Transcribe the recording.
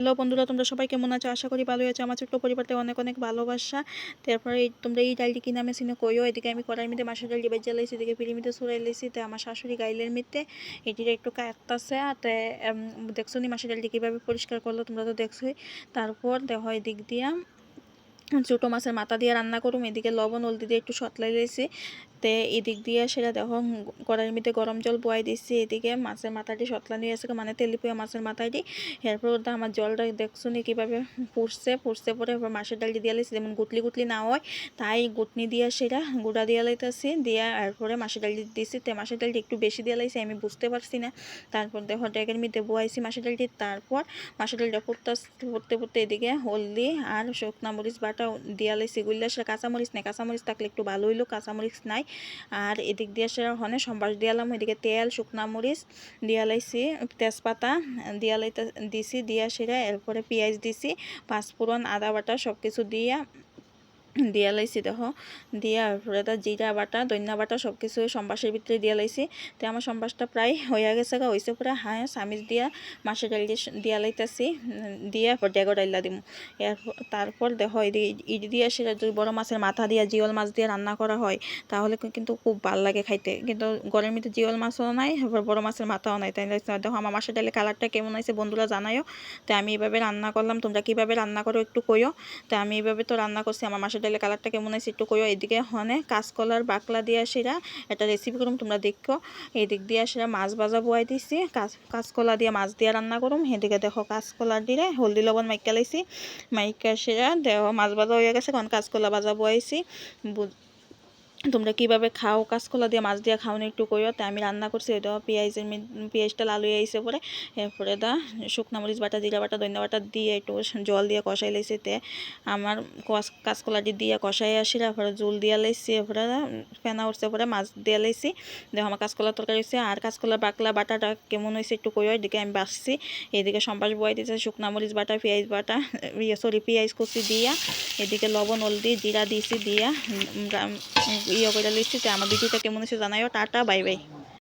Hello বন্ধুরা, তোমরা সবাই কেমন আছো? আশা করি ভালোই আছো। আমার ছোট্ট পরিবারতে অনেক অনেক ভালোবাসা। তারপরে তোমরা এই ডালটি কি নামে চিনে কইও? এদিকে আমি কড়াই মিতে মাসের ডাল ডিবাই জ্বালাইছি, এদিকে পিড়ি মিতে সুরাই লাইছি তো আমার শাশুড়ি গাইলের মিতে এটির একটু কাটতাছে তে দেখছ নি মাসের ডালটি কীভাবে পরিষ্কার করল? তোমরা তো দেখছোই। তারপর দেখো এদিক দিয়া ছোটো মাছের মাথা দিয়ে রান্না করুম। এদিকে লবণ, হলদি দিয়ে একটু সতলাই দিয়েছি তে এদিক দিয়ে সেটা দেখো কড়াইয়ের মধ্যে গরম জল বয়াই দিচ্ছি এদিকে মাছের মাথাটি সতলানি আছে মানে তেলি পুয়া মাছের মাথাটি। এরপর আমার জলটা দেখছ নি কীভাবে ফুটছে ফুটছে পরে এবার মাছের ডালটি দিয়ে লাইছি যেমন গুটলি গুটলি না হয়, তাই গুটনি দিয়ে সেটা গুঁড়া দিয়ে লাইতেছি দিয়ে এরপরে মাছের ডালটি দিছি তে মাছের ডালটি একটু বেশি দিয়ে লাইছি আমি বুঝতে পারছি না। তারপর দেখো ডেকের মধ্যে বয়াইছি মাছের ডালটি, তারপর মাছের ডালটা ফুটতে ফুটতে ফুটতে এদিকে হলদি আর শুকনা মরিচ বাটা দিয়া লাইছি গুল্লা সেটা কাঁচামরিচ নাই, কাঁচামরিচ থাকলে একটু ভালো হইল, কাঁচামরিচ নাই। আর এদিক দিয়ে সে হনে সম্বাস দিয়ালাম ওইদিকে তেল, শুকনা মরিচ দিয়ালাইছি তেজপাতা দিয়ালাই দিছি, দিয়া সেটা এরপরে পেঁয়াজ দিছি, পাঁচফোড়ন, আদা বাটা সব কিছু দিয়া দিয়া লাইছি, দেখো। দিয়া এরপরে তার জিরা বাটা, ধনিয়া বাটা সব কিছু সম্বাসের ভিতরে দিয়া লাইছি। তো আমার সম্বাসটা প্রায় হয়ে গেছে গা হয়েছে পুরো হ্যাঁ চামিচ দিয়া মাছের ডাল দিয়ে লাইতেছি। দিয়া ডেগো ডাইলা দিম। তারপর দেখো ইডি দিয়া সেটা যদি বড়ো মাছের মাথা দিয়া জিওল মাছ দিয়ে রান্না করা হয়, তাহলে কিন্তু খুব ভালো লাগে খাইতে। কিন্তু গরমের মধ্যে জিওল মাছও নাই বড়ো মাছের মাথাও নাই। তাই দেখো আমার মাসের ডালের কালারটা কেমন হয়েছে বন্ধুরা জানায়ও তো আমি এইভাবে রান্না করলাম, তোমরা কীভাবে রান্না করো একটু কইও। তো আমি এইভাবে তো রান্না করছি আমার মাছের ডালের কালারটা কেমন আছে একটু কইও। এদিকে হনে কাঁচকলার বাকলা দিয়ে সেরা একটা রেসিপি করুম, তোমরা দেখো। এদিক দিয়ে সেরা মাছ ভাজা বয়াই দিছি। কাঁচ, কাঁচকলা দিয়ে মাছ দিয়ে রান্না করুম। এদিকে দেখো কাঁচকলা দিয়ে হলদি লবণ মাইকা লাইছি। মাইকা সেরা দেখো মাছ ভাজা হয়ে গেছে কারণ কাঁচকলা ভাজা বয়াইছি। তোমরা কীভাবে খাও? কাঁচকলা দিয়ে, মাছ দিয়ে খাও না একটু কইও। তাই আমি রান্না করছি এটা পেঁয়াজের পেঁয়াজটা লালু আইসে পরে। এরপরে দা, শুকনা মরিচ বাটা, জিরা বাটা, ধনিয়া বাটা দিয়ে একটু জল দিয়ে কষাই লাইছে। তে আমার কাঁচকলাটি দিয়ে কষাই আসি, তারপরে জল দিয়া লাইছি। এরপরে ফেনা উঠছে পরে, মাছ দিয়ে লাইছি। দেখো, আমার কাঁচকলা তরকারি হয়েছে আর কাঁচকলা বাকলা বাটাটা কেমন হয়েছে একটু কইও, এদিকে আমি বাসছি। এদিকে সম্পাস বয়াই দিয়েছে শুকনা মরিচ বাটা, পেঁয়াজ বাটা ইয়ে সরি, পেঁয়াজ কচি দিয়া। এদিকে লবণ, হলদি, জিরা দিয়েছি দিয়া। ইয়ে করে লিখছি আমার ভিডিওটা কেমন হয়েছে জানাইও টাটা বাই বাই।